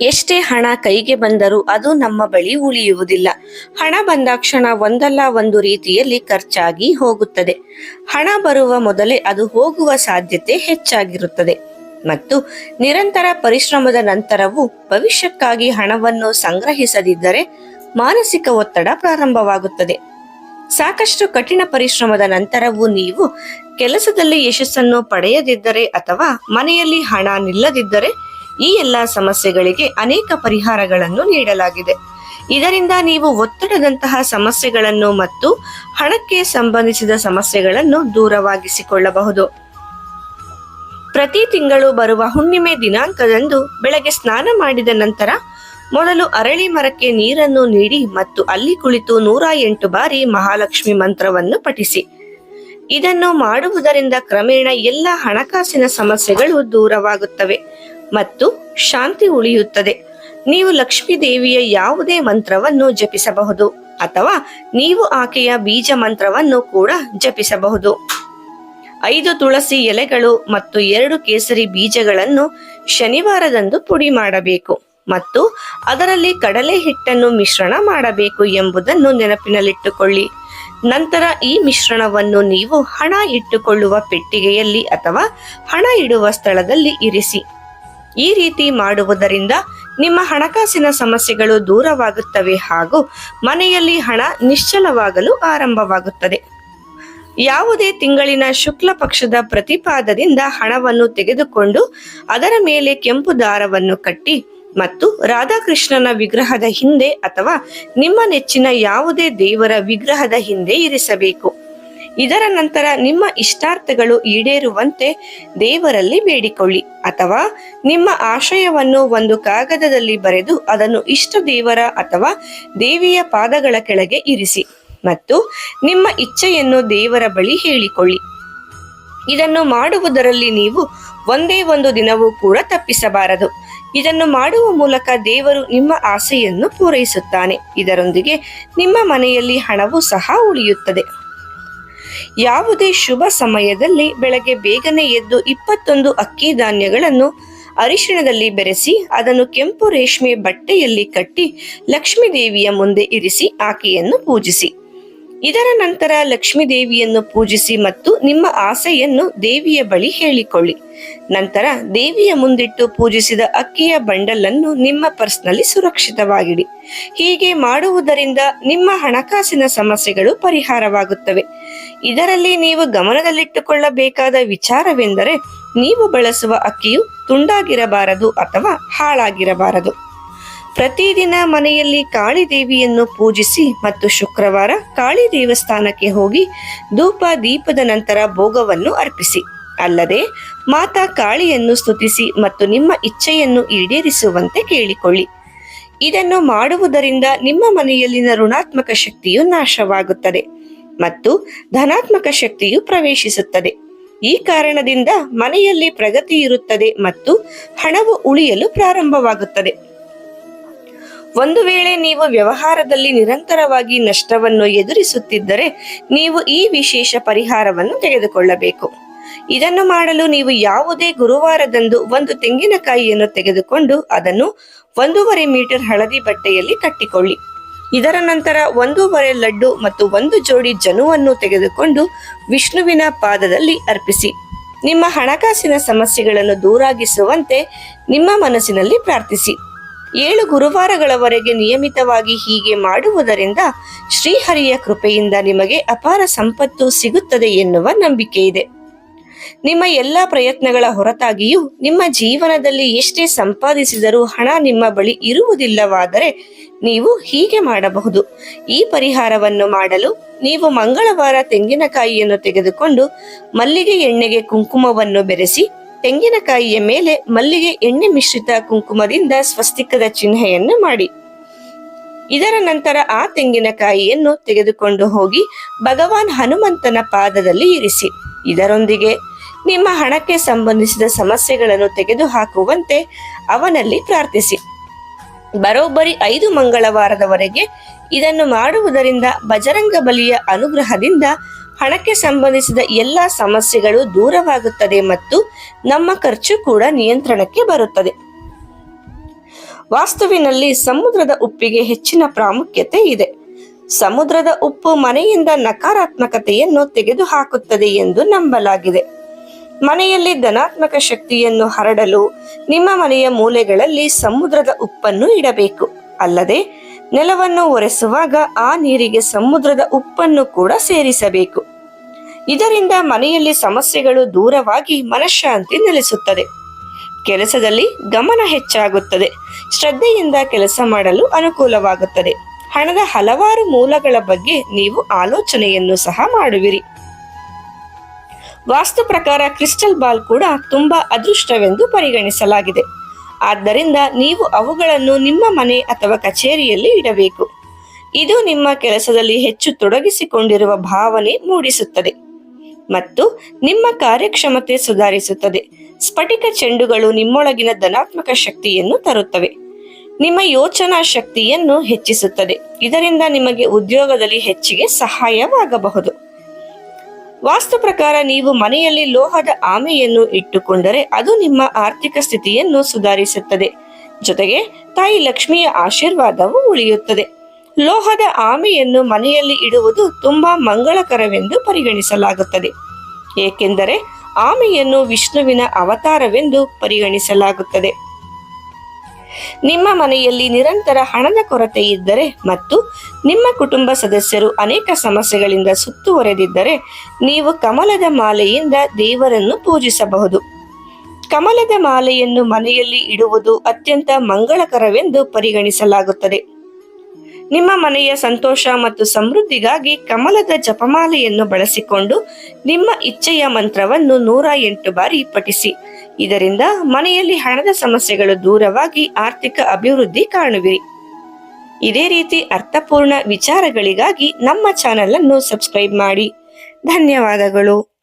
ಎಷ್ಟೇ ಹಣ ಕೈಗೆ ಬಂದರೂ ಅದು ನಮ್ಮ ಬಳಿ ಉಳಿಯುವುದಿಲ್ಲ. ಹಣ ಬಂದಾಕ್ಷಣ ಒಂದಲ್ಲ ಒಂದು ರೀತಿಯಲ್ಲಿ ಖರ್ಚಾಗಿ ಹೋಗುತ್ತದೆ. ಹಣ ಬರುವ ಮೊದಲೇ ಅದು ಹೋಗುವ ಸಾಧ್ಯತೆ ಹೆಚ್ಚಾಗಿರುತ್ತದೆ. ಮತ್ತು ನಿರಂತರ ಪರಿಶ್ರಮದ ನಂತರವೂ ಭವಿಷ್ಯಕ್ಕಾಗಿ ಹಣವನ್ನು ಸಂಗ್ರಹಿಸದಿದ್ದರೆ ಮಾನಸಿಕ ಒತ್ತಡ ಪ್ರಾರಂಭವಾಗುತ್ತದೆ. ಸಾಕಷ್ಟು ಕಠಿಣ ಪರಿಶ್ರಮದ ನಂತರವೂ ನೀವು ಕೆಲಸದಲ್ಲಿ ಯಶಸ್ಸನ್ನು ಪಡೆಯದಿದ್ದರೆ ಅಥವಾ ಮನೆಯಲ್ಲಿ ಹಣ ನಿಲ್ಲದಿದ್ದರೆ ಈ ಎಲ್ಲಾ ಸಮಸ್ಯೆಗಳಿಗೆ ಅನೇಕ ಪರಿಹಾರಗಳನ್ನು ನೀಡಲಾಗಿದೆ. ಇದರಿಂದ ನೀವು ಒತ್ತಡದಂತಹ ಸಮಸ್ಯೆಗಳನ್ನು ಮತ್ತು ಹಣಕ್ಕೆ ಸಂಬಂಧಿಸಿದ ಸಮಸ್ಯೆಗಳನ್ನು ದೂರವಾಗಿಸಿಕೊಳ್ಳಬಹುದು. ಪ್ರತಿ ತಿಂಗಳು ಬರುವ ಹುಣ್ಣಿಮೆ ದಿನಾಂಕದಂದು ಬೆಳಗ್ಗೆ ಸ್ನಾನ ಮಾಡಿದ ನಂತರ ಮೊದಲು ಅರಳಿ ಮರಕ್ಕೆ ನೀರನ್ನು ನೀಡಿ ಮತ್ತು ಅಲ್ಲಿ ಕುಳಿತು ನೂರ ಎಂಟು ಬಾರಿ ಮಹಾಲಕ್ಷ್ಮಿ ಮಂತ್ರವನ್ನು ಪಠಿಸಿ. ಇದನ್ನು ಮಾಡುವುದರಿಂದ ಕ್ರಮೇಣ ಎಲ್ಲ ಹಣಕಾಸಿನ ಸಮಸ್ಯೆಗಳು ದೂರವಾಗುತ್ತವೆ. ಮತ್ತು ಶಾಂತಿ ಉಳಿಯುತ್ತದೆ. ನೀವು ಲಕ್ಷ್ಮೀ ದೇವಿಯ ಯಾವುದೇ ಮಂತ್ರವನ್ನು ಜಪಿಸಬಹುದು ಅಥವಾ ನೀವು ಆಕೆಯ ಬೀಜ ಮಂತ್ರವನ್ನು ಕೂಡ ಜಪಿಸಬಹುದು. ಐದು ತುಳಸಿ ಎಲೆಗಳು ಮತ್ತು ಎರಡು ಕೇಸರಿ ಬೀಜಗಳನ್ನು ಶನಿವಾರದಂದು ಪುಡಿ ಮಾಡಬೇಕು ಮತ್ತು ಅದರಲ್ಲಿ ಕಡಲೆ ಹಿಟ್ಟನ್ನು ಮಿಶ್ರಣ ಮಾಡಬೇಕು ಎಂಬುದನ್ನು ನೆನಪಿನಲ್ಲಿಟ್ಟುಕೊಳ್ಳಿ. ನಂತರ ಈ ಮಿಶ್ರಣವನ್ನು ನೀವು ಹಣ ಇಟ್ಟುಕೊಳ್ಳುವ ಪೆಟ್ಟಿಗೆಯಲ್ಲಿ ಅಥವಾ ಹಣ ಇಡುವ ಸ್ಥಳದಲ್ಲಿ ಇರಿಸಿ. ಈ ರೀತಿ ಮಾಡುವುದರಿಂದ ನಿಮ್ಮ ಹಣಕಾಸಿನ ಸಮಸ್ಯೆಗಳು ದೂರವಾಗುತ್ತವೆ ಹಾಗೂ ಮನೆಯಲ್ಲಿ ಹಣ ನಿಶ್ಚಲವಾಗಲು ಆರಂಭವಾಗುತ್ತದೆ. ಯಾವುದೇ ತಿಂಗಳಿನ ಶುಕ್ಲ ಪಕ್ಷದ ಪ್ರತಿಪಾದದಿಂದ ಹಣವನ್ನು ತೆಗೆದುಕೊಂಡು ಅದರ ಮೇಲೆ ಕೆಂಪು ದಾರವನ್ನು ಕಟ್ಟಿ ಮತ್ತು ರಾಧಾಕೃಷ್ಣನ ವಿಗ್ರಹದ ಹಿಂದೆ ಅಥವಾ ನಿಮ್ಮ ನೆಚ್ಚಿನ ಯಾವುದೇ ದೇವರ ವಿಗ್ರಹದ ಹಿಂದೆ ಇರಿಸಬೇಕು. ಇದರ ನಂತರ ನಿಮ್ಮ ಇಷ್ಟಾರ್ಥಗಳು ಈಡೇರುವಂತೆ ದೇವರಲ್ಲಿ ಬೇಡಿಕೊಳ್ಳಿ. ಅಥವಾ ನಿಮ್ಮ ಆಶಯವನ್ನು ಒಂದು ಕಾಗದದಲ್ಲಿ ಬರೆದು ಅದನ್ನು ಇಷ್ಟ ದೇವರ ಅಥವಾ ದೇವಿಯ ಪಾದಗಳ ಕೆಳಗೆ ಇರಿಸಿ ಮತ್ತು ನಿಮ್ಮ ಇಚ್ಛೆಯನ್ನು ದೇವರ ಬಳಿ ಹೇಳಿಕೊಳ್ಳಿ. ಇದನ್ನು ಮಾಡುವುದರಲ್ಲಿ ನೀವು ಒಂದೇ ಒಂದು ದಿನವೂ ಕೂಡ ತಪ್ಪಿಸಬಾರದು. ಇದನ್ನು ಮಾಡುವ ಮೂಲಕ ದೇವರು ನಿಮ್ಮ ಆಸೆಯನ್ನು ಪೂರೈಸುತ್ತಾನೆ. ಇದರೊಂದಿಗೆ ನಿಮ್ಮ ಮನೆಯಲ್ಲಿ ಹಣವು ಸಹ ಉಳಿಯುತ್ತದೆ. ಯಾವುದೇ ಶುಭ ಸಮಯದಲ್ಲಿ ಬೆಳಗ್ಗೆ ಬೇಗನೆ ಎದ್ದು ಇಪ್ಪತ್ತೊಂದು ಅಕ್ಕಿ ಧಾನ್ಯಗಳನ್ನು ಅರಿಶಿಣದಲ್ಲಿ ಬೆರೆಸಿ, ಅದನ್ನು ಕೆಂಪು ರೇಷ್ಮೆ ಬಟ್ಟೆಯಲ್ಲಿ ಕಟ್ಟಿ ಲಕ್ಷ್ಮೀ ದೇವಿಯ ಮುಂದೆ ಇರಿಸಿ ಆಕೆಯನ್ನು ಪೂಜಿಸಿ. ಇದರ ನಂತರ ಲಕ್ಷ್ಮೀ ದೇವಿಯನ್ನು ಪೂಜಿಸಿ ಮತ್ತು ನಿಮ್ಮ ಆಸೆಯನ್ನು ದೇವಿಯ ಬಳಿ ಹೇಳಿಕೊಳ್ಳಿ. ನಂತರ ದೇವಿಯ ಮುಂದಿಟ್ಟು ಪೂಜಿಸಿದ ಅಕ್ಕಿಯ ಬಂಡಲನ್ನು ನಿಮ್ಮ ಪರ್ಸ್ನಲ್ಲಿ ಸುರಕ್ಷಿತವಾಗಿಡಿ. ಹೀಗೆ ಮಾಡುವುದರಿಂದ ನಿಮ್ಮ ಹಣಕಾಸಿನ ಸಮಸ್ಯೆಗಳು ಪರಿಹಾರವಾಗುತ್ತವೆ. ಇದರಲ್ಲಿ ನೀವು ಗಮನದಲ್ಲಿಟ್ಟುಕೊಳ್ಳಬೇಕಾದ ವಿಚಾರವೆಂದರೆ ನೀವು ಬಳಸುವ ಅಕ್ಕಿಯು ತುಂಡಾಗಿರಬಾರದು ಅಥವಾ ಹಾಳಾಗಿರಬಾರದು. ಪ್ರತಿದಿನ ಮನೆಯಲ್ಲಿ ಕಾಳಿ ದೇವಿಯನ್ನು ಪೂಜಿಸಿ ಮತ್ತು ಶುಕ್ರವಾರ ಕಾಳಿ ದೇವಸ್ಥಾನಕ್ಕೆ ಹೋಗಿ ಧೂಪ ದೀಪದ ನಂತರ ಭೋಗವನ್ನು ಅರ್ಪಿಸಿ. ಅಲ್ಲದೆ ಮಾತಾ ಕಾಳಿಯನ್ನು ಸ್ತುತಿಸಿ ಮತ್ತು ನಿಮ್ಮ ಇಚ್ಛೆಯನ್ನು ಈಡೇರಿಸುವಂತೆ ಕೇಳಿಕೊಳ್ಳಿ. ಇದನ್ನು ಮಾಡುವುದರಿಂದ ನಿಮ್ಮ ಮನೆಯಲ್ಲಿನ ಋಣಾತ್ಮಕ ಶಕ್ತಿಯು ನಾಶವಾಗುತ್ತದೆ. ಮತ್ತು ಧನಾತ್ಮಕ ಶಕ್ತಿಯು ಪ್ರವೇಶಿಸುತ್ತದೆ. ಈ ಕಾರಣದಿಂದ ಮನೆಯಲ್ಲಿ ಪ್ರಗತಿ ಇರುತ್ತದೆ ಮತ್ತು ಹಣವು ಉಳಿಯಲು ಪ್ರಾರಂಭವಾಗುತ್ತದೆ. ಒಂದು ವೇಳೆ ನೀವು ವ್ಯವಹಾರದಲ್ಲಿ ನಿರಂತರವಾಗಿ ನಷ್ಟವನ್ನು ಎದುರಿಸುತ್ತಿದ್ದರೆ ನೀವು ಈ ವಿಶೇಷ ಪರಿಹಾರವನ್ನು ತೆಗೆದುಕೊಳ್ಳಬೇಕು. ಇದನ್ನು ಮಾಡಲು ನೀವು ಯಾವುದೇ ಗುರುವಾರದಂದು ಒಂದು ತೆಂಗಿನಕಾಯಿಯನ್ನು ತೆಗೆದುಕೊಂಡು ಅದನ್ನು ಒಂದೂವರೆ ಮೀಟರ್ ಹಳದಿ ಬಟ್ಟೆಯಲ್ಲಿ ಕಟ್ಟಿಕೊಳ್ಳಿ. ಇದರ ನಂತರ ಒಂದೂವರೆ ಲಡ್ಡು ಮತ್ತು ಒಂದು ಜೋಡಿ ಜನುವನ್ನು ತೆಗೆದುಕೊಂಡು ವಿಷ್ಣುವಿನ ಪಾದದಲ್ಲಿ ಅರ್ಪಿಸಿ. ನಿಮ್ಮ ಹಣಕಾಸಿನ ಸಮಸ್ಯೆಗಳನ್ನು ದೂರಾಗಿಸುವಂತೆ ನಿಮ್ಮ ಮನಸ್ಸಿನಲ್ಲಿ ಪ್ರಾರ್ಥಿಸಿ. ಏಳು ಗುರುವಾರಗಳವರೆಗೆ ನಿಯಮಿತವಾಗಿ ಹೀಗೆ ಮಾಡುವುದರಿಂದ ಶ್ರೀಹರಿಯ ಕೃಪೆಯಿಂದ ನಿಮಗೆ ಅಪಾರ ಸಂಪತ್ತು ಸಿಗುತ್ತದೆ ಎನ್ನುವ ನಂಬಿಕೆ ಇದೆ. ನಿಮ್ಮ ಎಲ್ಲ ಪ್ರಯತ್ನಗಳ ಹೊರತಾಗಿಯೂ ನಿಮ್ಮ ಜೀವನದಲ್ಲಿ ಎಷ್ಟೇ ಸಂಪಾದಿಸಿದರೂ ಹಣ ನಿಮ್ಮ ಬಳಿ ಇರುವುದಿಲ್ಲವಾದರೆ ನೀವು ಹೀಗೆ ಮಾಡಬಹುದು. ಈ ಪರಿಹಾರವನ್ನು ಮಾಡಲು ನೀವು ಮಂಗಳವಾರ ತೆಂಗಿನಕಾಯಿಯನ್ನು ತೆಗೆದುಕೊಂಡು ಮಲ್ಲಿಗೆ ಎಣ್ಣೆಗೆ ಕುಂಕುಮವನ್ನು ಬೆರೆಸಿ, ತೆಂಗಿನಕಾಯಿಯ ಮೇಲೆ ಮಲ್ಲಿಗೆ ಎಣ್ಣೆ ಮಿಶ್ರಿತ ಕುಂಕುಮದಿಂದ ಸ್ವಸ್ತಿಕದ ಚಿಹ್ನೆಯನ್ನು ಮಾಡಿ. ಇದರ ನಂತರ ಆ ತೆಂಗಿನಕಾಯಿಯನ್ನು ತೆಗೆದುಕೊಂಡು ಹೋಗಿ ಭಗವಾನ್ ಹನುಮಂತನ ಪಾದದಲ್ಲಿ ಇರಿಸಿ. ಇದರೊಂದಿಗೆ ನಿಮ್ಮ ಹಣಕ್ಕೆ ಸಂಬಂಧಿಸಿದ ಸಮಸ್ಯೆಗಳನ್ನು ತೆಗೆದುಹಾಕುವಂತೆ ಅವನಲ್ಲಿ ಪ್ರಾರ್ಥಿಸಿ. ಬರೋಬ್ಬರಿ ಐದು ಮಂಗಳವಾರದವರೆಗೆ ಇದನ್ನು ಮಾಡುವುದರಿಂದ ಬಜರಂಗ ಬಲಿಯ ಅನುಗ್ರಹದಿಂದ ಹಣಕ್ಕೆ ಸಂಬಂಧಿಸಿದ ಎಲ್ಲ ಸಮಸ್ಯೆಗಳು ದೂರವಾಗುತ್ತದೆ ಮತ್ತು ನಮ್ಮ ಖರ್ಚು ಕೂಡ ನಿಯಂತ್ರಣಕ್ಕೆ ಬರುತ್ತದೆ. ವಾಸ್ತುವಿನಲ್ಲಿ ಸಮುದ್ರದ ಉಪ್ಪಿಗೆ ಹೆಚ್ಚಿನ ಪ್ರಾಮುಖ್ಯತೆ ಇದೆ. ಸಮುದ್ರದ ಉಪ್ಪು ಮನೆಯಿಂದ ನಕಾರಾತ್ಮಕತೆಯನ್ನು ತೆಗೆದುಹಾಕುತ್ತದೆ ಎಂದು ನಂಬಲಾಗಿದೆ. ಮನೆಯಲ್ಲಿ ಧನಾತ್ಮಕ ಶಕ್ತಿಯನ್ನು ಹರಡಲು ನಿಮ್ಮ ಮನೆಯ ಮೂಲೆಗಳಲ್ಲಿ ಸಮುದ್ರದ ಉಪ್ಪನ್ನು ಇಡಬೇಕು. ಅಲ್ಲದೆ, ನೆಲವನ್ನು ಒರೆಸುವಾಗ ಆ ನೀರಿಗೆ ಸಮುದ್ರದ ಉಪ್ಪನ್ನು ಕೂಡ ಸೇರಿಸಬೇಕು. ಇದರಿಂದ ಮನೆಯಲ್ಲಿ ಸಮಸ್ಯೆಗಳು ದೂರವಾಗಿ ಮನಃಶಾಂತಿ ನೆಲೆಸುತ್ತದೆ. ಕೆಲಸದಲ್ಲಿ ಗಮನ ಹೆಚ್ಚಾಗುತ್ತದೆ. ಶ್ರದ್ಧೆಯಿಂದ ಕೆಲಸ ಮಾಡಲು ಅನುಕೂಲವಾಗುತ್ತದೆ. ಹಣದ ಹಲವಾರು ಮೂಲಗಳ ಬಗ್ಗೆ ನೀವು ಆಲೋಚನೆಯನ್ನು ಸಹ ಮಾಡುವಿರಿ. ವಾಸ್ತು ಪ್ರಕಾರ ಕ್ರಿಸ್ಟಲ್ ಬಾಲ್ ಕೂಡ ತುಂಬಾ ಅದೃಷ್ಟವೆಂದು ಪರಿಗಣಿಸಲಾಗಿದೆ. ಆದ್ದರಿಂದ ನೀವು ಅವುಗಳನ್ನು ನಿಮ್ಮ ಮನೆ ಅಥವಾ ಕಚೇರಿಯಲ್ಲಿ ಇಡಬೇಕು. ಇದು ನಿಮ್ಮ ಕೆಲಸದಲ್ಲಿ ಹೆಚ್ಚು ತೊಡಗಿಸಿಕೊಂಡಿರುವ ಭಾವನೆ ಮೂಡಿಸುತ್ತದೆ. ಮತ್ತು ನಿಮ್ಮ ಕಾರ್ಯಕ್ಷಮತೆ ಸುಧಾರಿಸುತ್ತದೆ. ಸ್ಫಟಿಕ ಚೆಂಡುಗಳು ನಿಮ್ಮೊಳಗಿನ ಧನಾತ್ಮಕ ಶಕ್ತಿಯನ್ನು ತರುತ್ತವೆ. ನಿಮ್ಮ ಯೋಚನಾ ಶಕ್ತಿಯನ್ನು ಹೆಚ್ಚಿಸುತ್ತದೆ. ಇದರಿಂದ ನಿಮಗೆ ಉದ್ಯೋಗದಲ್ಲಿ ಹೆಚ್ಚಿಗೆ ಸಹಾಯವಾಗಬಹುದು. ವಾಸ್ತು ಪ್ರಕಾರ ನೀವು ಮನೆಯಲ್ಲಿ ಲೋಹದ ಆಮೆಯನ್ನು ಇಟ್ಟುಕೊಂಡರೆ ಅದು ನಿಮ್ಮ ಆರ್ಥಿಕ ಸ್ಥಿತಿಯನ್ನು ಸುಧಾರಿಸುತ್ತದೆ. ಜೊತೆಗೆ ತಾಯಿ ಲಕ್ಷ್ಮಿಯ ಆಶೀರ್ವಾದವು ಉಳಿಯುತ್ತದೆ. ಲೋಹದ ಆಮೆಯನ್ನು ಮನೆಯಲ್ಲಿ ಇಡುವುದು ತುಂಬಾ ಮಂಗಳಕರವೆಂದು ಪರಿಗಣಿಸಲಾಗುತ್ತದೆ. ಏಕೆಂದರೆ ಆಮೆಯನ್ನು ವಿಷ್ಣುವಿನ ಅವತಾರವೆಂದು ಪರಿಗಣಿಸಲಾಗುತ್ತದೆ. ನಿಮ್ಮ ಮನೆಯಲ್ಲಿ ನಿರಂತರ ಹಣದ ಕೊರತೆ ಇದ್ದರೆ ಮತ್ತು ನಿಮ್ಮ ಕುಟುಂಬ ಸದಸ್ಯರು ಅನೇಕ ಸಮಸ್ಯೆಗಳಿಂದ ಸುತ್ತುವರೆದಿದ್ದರೆ ನೀವು ಕಮಲದ ಮಾಲೆಯಿಂದ ದೇವರನ್ನು ಪೂಜಿಸಬಹುದು. ಕಮಲದ ಮಾಲೆಯನ್ನು ಮನೆಯಲ್ಲಿ ಇಡುವುದು ಅತ್ಯಂತ ಮಂಗಳಕರವೆಂದು ಪರಿಗಣಿಸಲಾಗುತ್ತದೆ. ನಿಮ್ಮ ಮನೆಯ ಸಂತೋಷ ಮತ್ತು ಸಮೃದ್ಧಿಗಾಗಿ ಕಮಲದ ಜಪಮಾಲೆಯನ್ನು ಬಳಸಿಕೊಂಡು ನಿಮ್ಮ ಇಚ್ಛೆಯ ಮಂತ್ರವನ್ನು ನೂರ ಎಂಟು ಬಾರಿ ಪಠಿಸಿ. ಇದರಿಂದ ಮನೆಯಲ್ಲಿ ಹಣದ ಸಮಸ್ಯೆಗಳು ದೂರವಾಗಿ ಆರ್ಥಿಕ ಅಭಿವೃದ್ಧಿ ಕಾಣುವಿರಿ. ಇದೇ ರೀತಿ ಅರ್ಥಪೂರ್ಣ ವಿಚಾರಗಳಿಗಾಗಿ ನಮ್ಮ ಚಾನೆಲ್ ಅನ್ನು ಸಬ್ಸ್ಕ್ರೈಬ್ ಮಾಡಿ. ಧನ್ಯವಾದಗಳು.